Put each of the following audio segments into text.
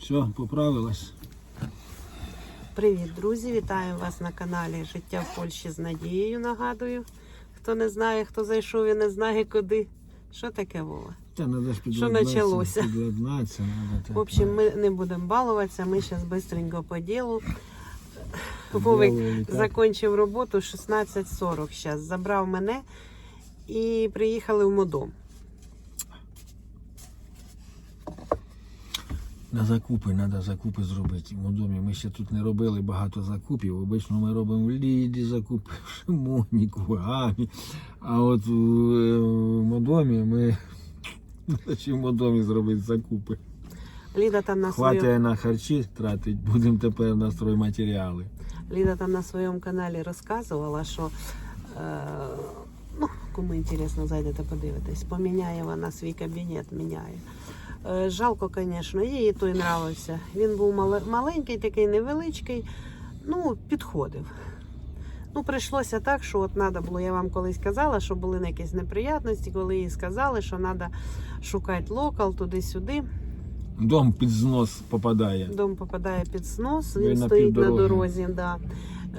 Все, поправилась. Привіт, друзі! Вітаю вас на каналі Життя в Польщі з Надією. Нагадую. Хто не знає, хто зайшов і не знає куди. Що таке Вова? Та надо ж Що так. В общем, ми не будемо балуватися, ми зараз швидко по ділу. Вовик закінчив роботу 16.40 зараз. Забрав мене і приїхали в модом. На закупи, треба закупи зробити. В домі ми ще тут не робили багато закупів. Обично ми робимо в Ліді закупи, в Шимоніку. А от в, е, Модомі ми треба ще в Модомі зробити закупи. Ліда там на своєму Хватає на харчі тратить, будемо тепер на стройматеріали. Ліда там на своєму каналі розказувала, що е, ну, кому інтересно, зайдете подивитись, поміняє вона свій кабінет, міняє. Е, жалко, звісно, їй той нравився. Він був маленький, такий невеличкий, ну, підходив. Ну, прийшлося так, що от треба було, я вам колись казала, що були якісь неприятності, коли їй сказали, що треба шукати локал туди-сюди. Дом під знос попадає. Дом попадає під снос, Ви він на стоїть на півдороги. дорозі. Да.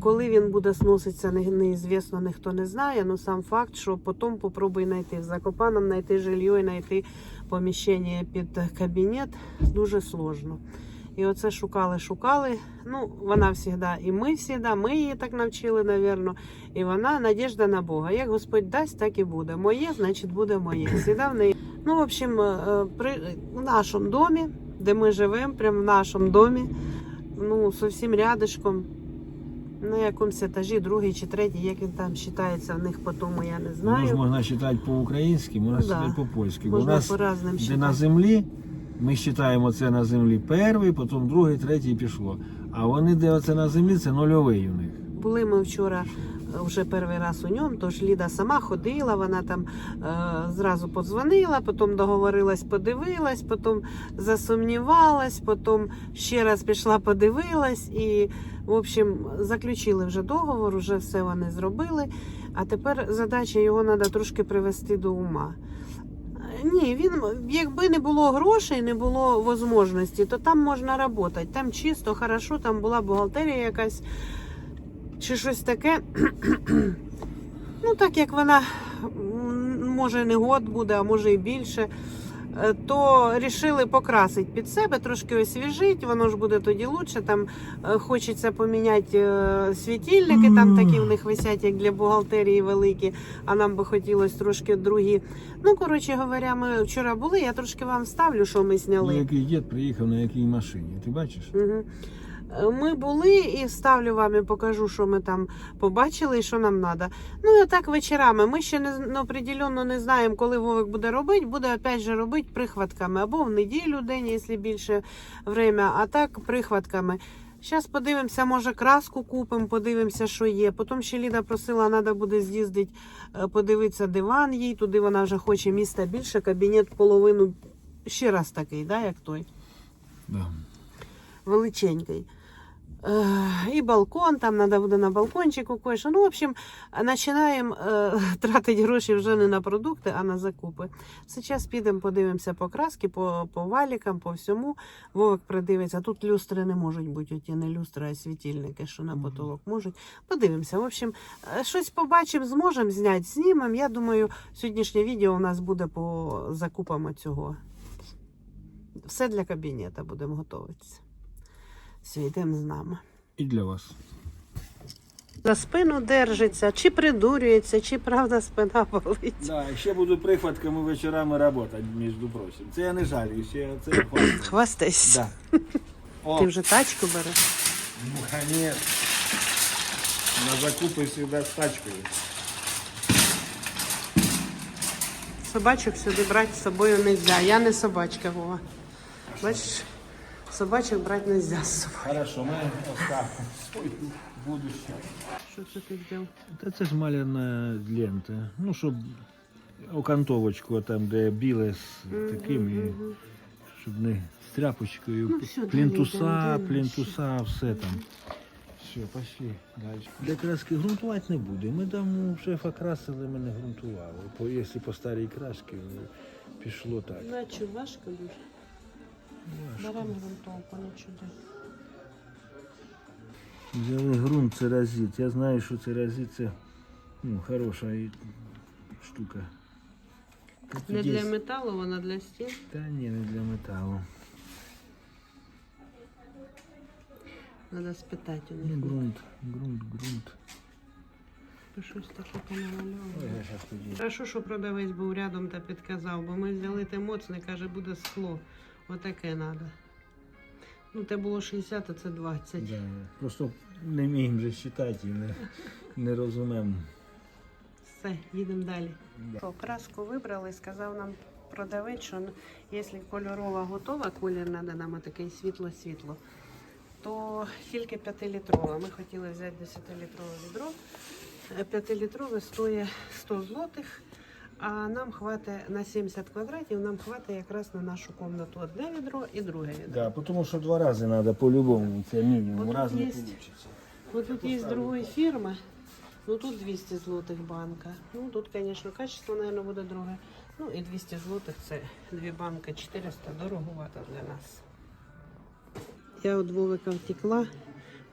Коли він буде сноситися, не- неізвісно, ніхто не знає. Ну сам факт, що потім попробуй знайти в Закопаном, знайти жилье і знайти поміщення під кабінет дуже сложно. І оце шукали, шукали. Ну, вона завжди, і ми завжди, ми її так навчили, напевно. І вона надіжда на Бога. Як Господь дасть, так і буде. Моє, значить, буде моє. Всегда в неї. Ну, в общем, е, при в нашому домі, де ми живемо, прямо в нашому домі, ну, зовсім рядышком, на якомусь етажі, другий чи третій, як він там вважається в них по тому, я не знаю. можна читати по-українськи, можна Да. читати по-польськи. Можна у нас по разним де на землі, ми вважаємо це на землі перший, потім другий, третій пішло. А вони, де оце на землі, це нульовий у них. Були ми вчора вже перший раз у ньому, тож Ліда сама ходила, вона там е, зразу подзвонила, потім договорилась, подивилась, потім засумнівалась, потім ще раз пішла, подивилась і, в общем, заключили вже договор, вже все вони зробили. А тепер задача його треба трошки привести до ума. Ні, він якби не було грошей, не було можливості, то там можна працювати. Там чисто, хорошо, там була бухгалтерія якась чи щось таке. ну, так як вона може не год буде, а може і більше, е, то рішили покрасити під себе, трошки освіжити, воно ж буде тоді лучше. Там е, хочеться поміняти е, світильники, там такі в них висять, як для бухгалтерії великі, а нам би хотілося трошки другі. Ну, коротше говоря, ми вчора були, я трошки вам вставлю, що ми Ну, зняли. який дід приїхав на якій машині. Ти бачиш? Мгм. Ми були і вставлю вам і покажу, що ми там побачили і що нам треба. Ну і отак вечорами. Ми ще не ну, определенно не знаємо, коли Вовик буде робити. Буде опять же робити прихватками або в неділю день, якщо більше время, а так прихватками. Зараз подивимося, може краску купимо, подивимося, що є. Потім ще Ліда просила, треба буде з'їздити, е, подивитися диван їй. Туди вона вже хоче міста більше, кабінет половину ще раз такий, да, як той Да. величенький. І балкон, там треба буде на балкончику кое-що. Ну, в общем, починаємо е, тратити гроші вже не на продукти, а на закупи. Зараз підемо, подивимося по краски, по, по валікам, по всьому. Вовик придивиться. Тут люстри не можуть бути, оті не люстри, а світильники, що на потолок можуть. Подивимося. В общем, е, щось побачимо, зможемо зняти, знімемо. Я думаю, сьогоднішнє відео у нас буде по закупам цього. Все для кабінета будемо готуватися. Все, з нами. І для вас. За спину держиться, чи придурюється, чи правда спина болить. Да, і ще буду прихватками вечорами працювати, між прочим. Це я не жалююсь, я це хвастаю. Хвастайся. Да. О, Ти вже тачку береш. ну, конечно. На закупи завжди з тачкою. Собачок сюди брати з собою не можна. Я не собачка, Вова. Бачиш, собачок брати не можна з собою. Хорошо, ми оставимо свою будущее. Що це ти взяв? Та це ж маляна лента. Ну, щоб окантовочку там, де біле з таким, і щоб не з тряпочкою. Ну, все, плінтуса, далі, плінтуса, все там. Все, пошли далі. Для краски ґрунтувати не буде. Ми там у шефа красили, ми не ґрунтували. По, якщо по старій краски пішло так. Наче важко дуже. Беремо грунтовку, нічого. Взяли ґрунт церазит. Я знаю, що церазит це ну, хороша і- штука. Тут Не є- для металу, вона для стін. Та ні, не для металу. Треба спитати у Ну, них. ґрунт, ґрунт. Бо Щось таке. Хорошо, що продавець був рядом та підказав, бо ми взяли те моцне, каже, буде скло. Отаке треба. Ну, те було 60, а це 20. Да, просто не вміємо вже читати і не, не розумемо. Все, їдемо далі. Да. Що, краску вибрали, сказав нам продавець, що якщо кольорова готова, колір треба нам такий світло-світло, то тільки 5-літрова. Ми хотіли взяти 10-літрове відро. 5-літрове стоїть 100 злотих, а нам хватить на 70 квадратів, нам хватить якраз на нашу кімнату одне відро і друге відро. Да, тому що два рази треба по-любому, це мінімум, Бо раз тут не є- вийде. Вот тут есть другой фирмы. Ну тут 200 злотих банка. Ну тут, конечно, качество, наверное, буде друге. Ну і 200 злотих це дві банки 400, дороговато для нас. Я від Вовика втекла,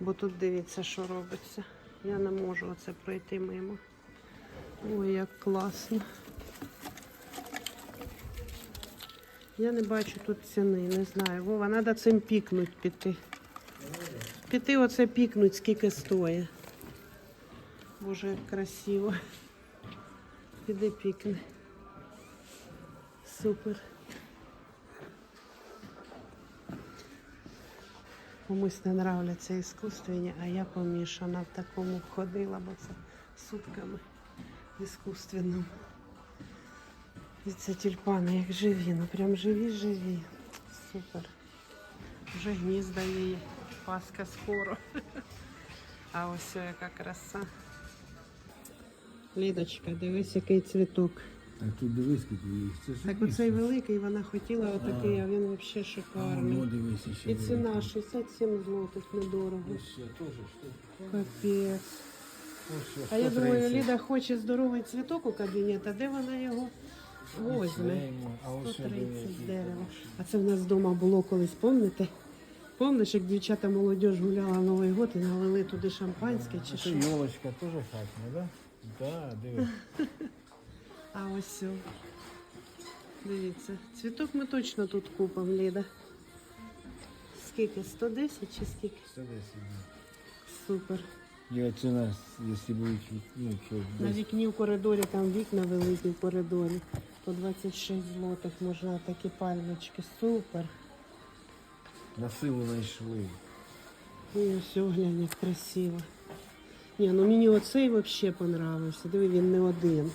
бо тут дивіться, що робиться. Я не можу оце пройти мимо. Ой, як класно. Я не бачу тут ціни, не знаю. Вова, треба цим пікнуть піти. Піти оце пікнуть, скільки стоїть. Боже, як красиво. Піди пікни. Супер. Комусь не нравляться іскусственні, а я помішана в такому ходила, бо це сутками іскусственному. Це тюльпани як живі, ну прям живі-живі. Супер. Вже гнізда є. Паска скоро. А ось яка краса. Лідочка, дивись, який цвіток. Так тут дивись, скільки їх. Це ж Так оцей великий, вона хотіла отакий, а він взагалі Ну, шикарний. дивися, ще І ціна 67 злотих недорого. Ще теж. Капець. А я думаю, Ліда хоче здоровий цвіток у кабінет, а де вона його возьме? 130 дерева. А це в нас вдома було колись, пам'ятаєте? Помниш, як дівчата молодіж гуляла Новий год і налили туди шампанське чи Це що? йолочка теж хатня, да? Да, диви. А ось. о. Дивіться, цвіток ми точно тут купимо, Ліда. Скільки? 110 чи скільки? 110. Супер. І оце нас, якщо будуть, ну, що, На десь вікні в коридорі, там вікна великі в коридорі. По 26 злотих можна такі пальмочки. Супер. на силу знайшли. Ой, ось глянь, як красиво. Ні, ну мені оцей взагалі понравився. Диви, він не один.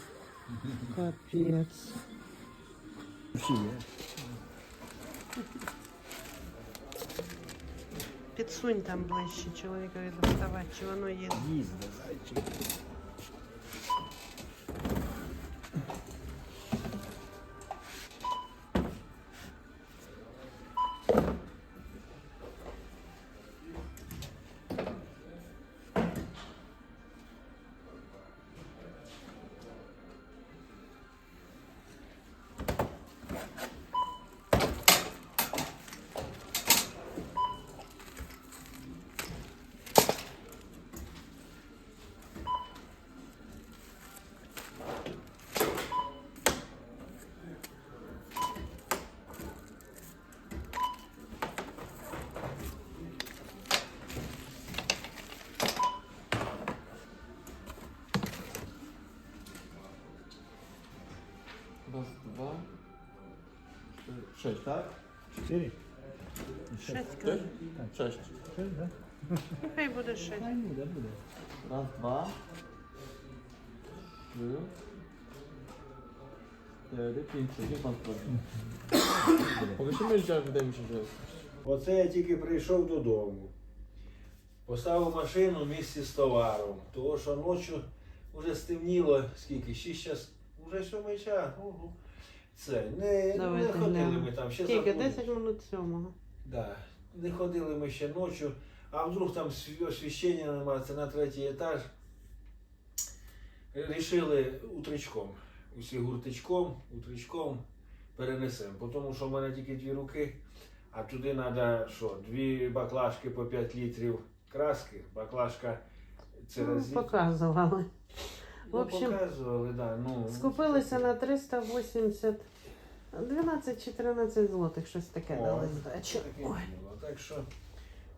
Капець. Всі є. Підсунь там ближче чоловікові доставати, чи воно є. Їзде, зайчик. Так? Чотири? Шесть каже. Шесть. Шесть, да? Ну, Хай буде шесть. Хай буде, буде. Раз, два, три, чотири, п'ять, шість, пан Поки що ми ж день вже. Оце я тільки прийшов додому. Поставив машину в місці з товаром. Тому що ночі вже стемніло, скільки? 6 час, вже 7 час. Ого. Це, не, не ходили глянемо. ми там, ще Скільки? забули. 10 минут сьомого. Да. Не ходили ми ще ночі, а вдруг там сві- освіщення немає, це на третій етаж. Рішили утречком. Усі гуртичком, утречком перенесемо. Тому що в мене тільки дві руки, А туди треба що? Дві баклажки по 5 літрів краски, баклажка Ну, церезит. показували. Ну, в общем, показували, да, ну, Скупилися на 380, 12-14 злотих, щось таке О, дали здачу. таке Ой. діло. Так що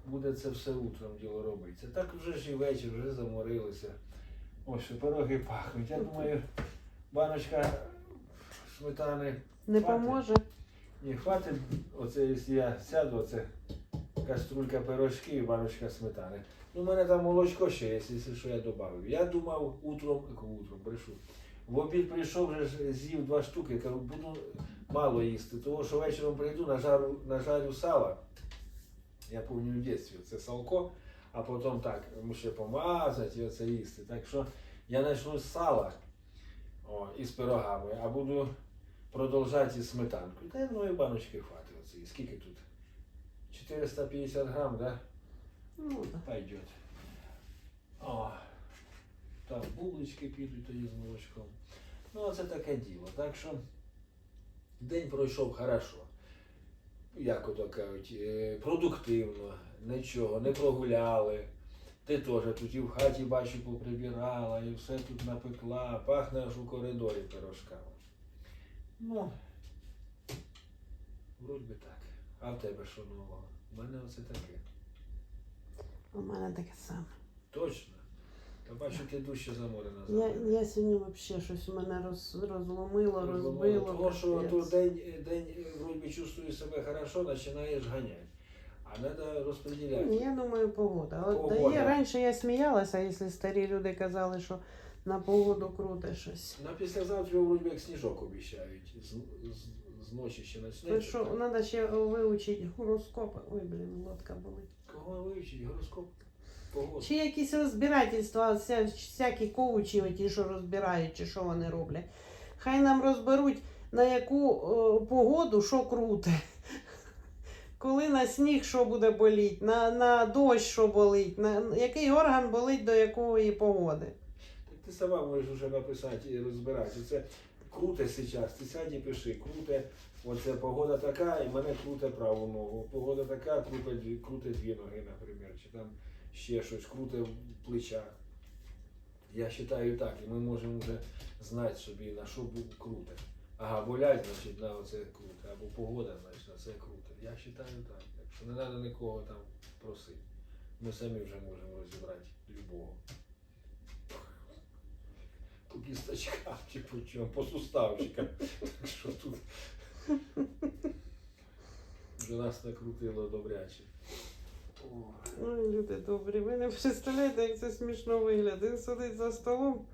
буде це все утром діло робиться. Так вже ж і вечір, вже заморилися. Ось що пироги пахнуть. Я думаю, баночка сметани Не Хватить. поможе? не хватить. Оце якщо я сяду, оце каструлька пирожків і баночка сметани. Ну, у мене там молочко ще є, якщо що я додав. Я думав утром, утром брешу. В обід прийшов, вже з'їв два штуки, кажу, буду мало їсти, тому що вечором прийду, нажарю, нажарю сала. Я пам'ятаю в дитинстві, це салко, а потім так, ще помазати і оце їсти. Так що я почну з сала о, і з пирогами, а буду продовжати із сметанкою. Та одної баночки хватить. Оце. Скільки тут? 450 грам, да? Ну, да. Пойдет. О, так, бублички підуть тоді з молочком. Ну, це таке діло. Так що день пройшов хорошо. Як ото кажуть, е, продуктивно, нічого, не прогуляли. Ти теж тут і в хаті бачу поприбирала, і все тут напекла, пахне аж у коридорі пирожками. Ну, вроді би так. А в тебе що нового? У мене оце таке. У мене таке саме. Точно. Та бачу, ти дужче заморена. Я, я сьогодні взагалі щось мене роз, розломило, розбило. Тому що капець. то день, день вроді чувствуєш себе хорошо, починаєш ганяти. А треба розподіляти. Ні, Я думаю, погода. От Погода. дає, раніше я сміялася, якщо старі люди казали, що на погоду круте щось. На післязавтра вроді як сніжок обіцяють. З, з, з ночі ще То почнеться. що, треба ще вивчити гороскопи. Ой, блін, лодка болить. Кого вивчить? Гороскоп? Погода. Чи якісь розбирательства, вся, всякі коучі, ті, що розбирають, чи що вони роблять. Хай нам розберуть, на яку е, погоду що круте. Коли на сніг що буде боліть, на, на дощ що болить, на який орган болить до якої погоди. Ти сама можеш вже написати і розбирати. Це круте зараз. Ти сядь і пиши, круте. Оце погода така, і мене круте праву ногу. Погода така, круте, круте дві ноги, наприклад. Чи там ще щось, круте плеча. Я вважаю так, і ми можемо вже знати собі, на що буде круте. Ага, болять, значить, на оце круте. Або погода, значить, на це круте. Я вважаю так. Так що не треба нікого там просити. Ми самі вже можемо розібрати любого. По кісточкам чи по чому, по суставчикам. Так що тут вже нас накрутило добряче. Ой, люди добрі, ви не представляєте, як це смішно виглядає. Він сидить за столом,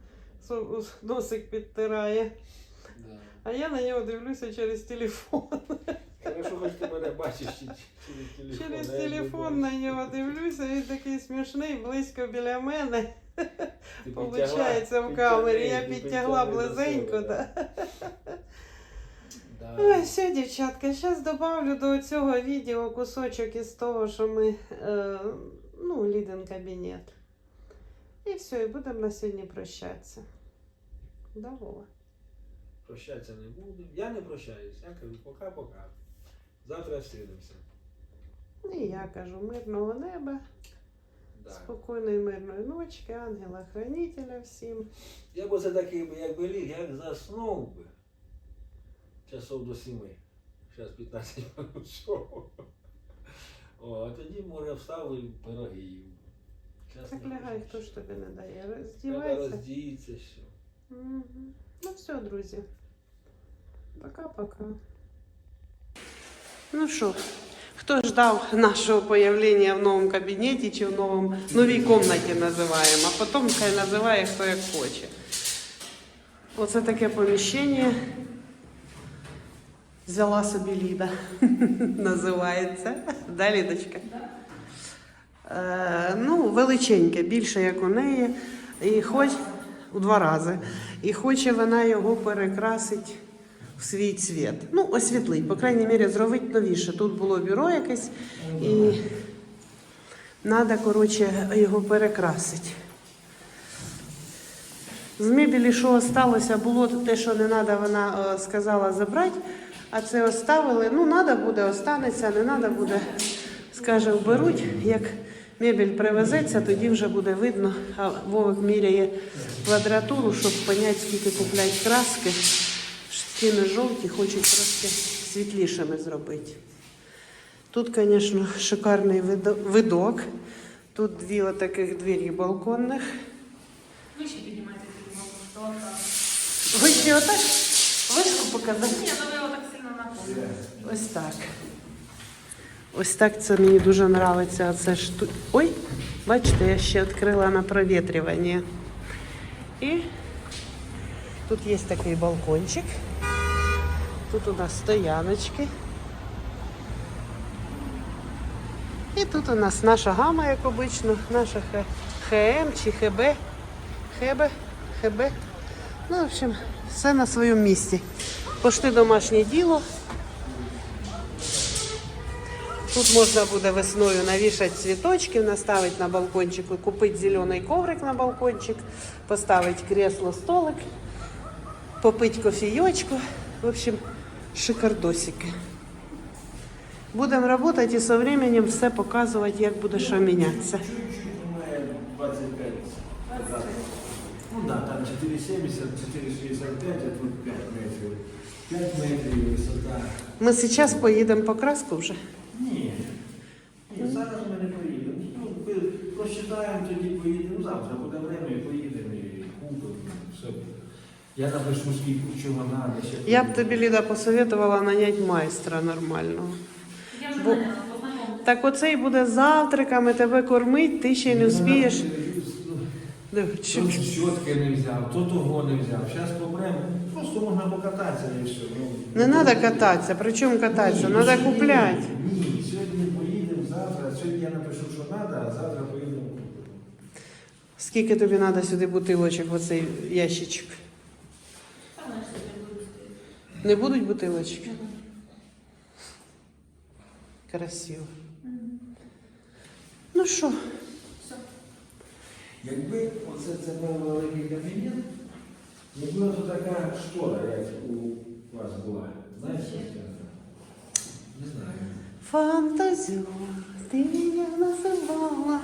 носик підтирає, да. а я на нього дивлюся через телефон. Хорошо, хоч ти мене бачиш через телефон. Через телефон на нього дивлюся, він такий смішний, близько біля мене. Ти Получається в камері. Я підтягла близенько. Да. Да. Ой, все, дівчатка, зараз добавлю до цього відео кусочок із того, що ми, е, ну, Лідин кабінет. І все, і будемо на сьогодні прощатися. Да, Вова? Прощатися не буду. Я не прощаюсь. Я кажу пока-пока. Завтра зустрінемося. І я кажу, мирного неба, Да. спокійної мирної ночки, ангела-хранителя всім. Я б оце такий би, якби ліг, як заснув би. Часов до сіми. Зараз 15 минут. О, а тоді, може, встав і пироги їв. Так лягай, хто ж тобі не дає. Роздівайся. роздіться, все. Мгм. Ну все, друзі. Пока-пока. Ну що, хто ждав нашого появлення в новому кабінеті чи в новому, новій кімнаті називаємо, а потім хай називає хто як хоче. Оце таке поміщення. Взяла собі Ліда. Називається. Да, Лідочка? Е, ну, величеньке, більше як у неї. І хоч у два рази. І хоче вона його перекрасити свій цвіт. Ну, освітлить, по крайній мірі, зробити новіше. Тут було бюро якесь, і треба, коротше, його перекрасити. З мебелі, що залишилося, було те, що не треба, вона е, сказала забрати. А це оставили. Ну, треба буде, останеться, не треба буде. Скаже, вберуть. Як мебель привезеться, тоді вже буде видно. А Вовик міряє квадратуру, щоб зрозуміти, скільки куплять краски. Стіни жовті, хочуть трошки світлішими зробити. Тут, звісно, шикарний видок. Тут дві отаких двері балконних. Вище піднімайте піднімати. Ви ще отак вишку показати? Ні, то ви його так сильно наповнюєте. Ось так. Ось так це мені дуже подобається. Це шту... Ой, бачите, я ще відкрила на провітрювання. І тут є такий балкончик. Тут у нас стояночки. І тут у нас наша гама, як обично, наша ХМ чи ХБ. ХБ, ХБ. Ну, в общем, все на своєму місці. Пошли домашнє діло. Тут можна буде весною навішати цвіточків, наставити на балкончику, купити зелений коврик на балкончик, поставити кресло, столик, попити кофійочку. В общем, шикардосики. Будемо працювати і з часом все показувати, як буде що мінятися. Має 25 Ну да, там 4,70, 4,65, а тут 5 метрів. 5 метрів висота. Ми зараз поїдемо по краску вже. Ні. Ні, зараз ми не поїдемо. Ну, ми просчитаємо, тоді поїдемо. Ну, завтра Я напишу, скільки чого треба. ще Я б тобі, Ліда, посоветувала наняти майстра нормального. Я вже Бо- наняла, познайомилася. Так оцей буде завтраками, тебе кормить, ти ще й не вспієш. Диви, чик. щотки не взяв, то того не взяв. Зараз поберемо. Просто можна покататися і все. Ну, Не треба кататися. При чому кататися? Ні, Треба сьогодні- купляти. Ні, сьогодні поїдемо, завтра. Сьогодні я напишу, що треба, а завтра поїдемо. Скільки тобі треба сюди бутилочок в оцей ящичок? Та, знаєш, я буду стояти. Не будуть бутилочки? Красиво. Ну що. Якби оце це був великий кабінет, не була така штора, як у вас була. Знаєш, що це? Не знаю. фантазер, ти мене називала.